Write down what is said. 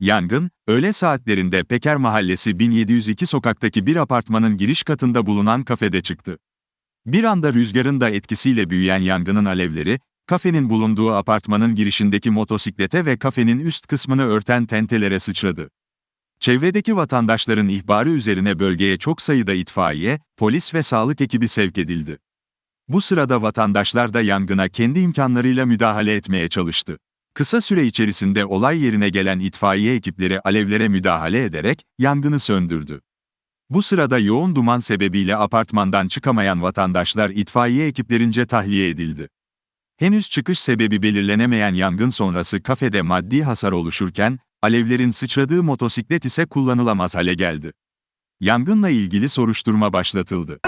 Yangın, öğle saatlerinde Peker Mahallesi 1702 sokaktaki bir apartmanın giriş katında bulunan kafede çıktı. Bir anda rüzgarın da etkisiyle büyüyen yangının alevleri, kafenin bulunduğu apartmanın girişindeki motosiklete ve kafenin üst kısmını örten tentelere sıçradı. Çevredeki vatandaşların ihbarı üzerine bölgeye çok sayıda itfaiye, polis ve sağlık ekibi sevk edildi. Bu sırada vatandaşlar da yangına kendi imkanlarıyla müdahale etmeye çalıştı. Kısa süre içerisinde olay yerine gelen itfaiye ekipleri alevlere müdahale ederek yangını söndürdü. Bu sırada yoğun duman sebebiyle apartmandan çıkamayan vatandaşlar itfaiye ekiplerince tahliye edildi. Henüz çıkış sebebi belirlenemeyen yangın sonrası kafede maddi hasar oluşurken, alevlerin sıçradığı motosiklet ise kullanılamaz hale geldi. Yangınla ilgili soruşturma başlatıldı.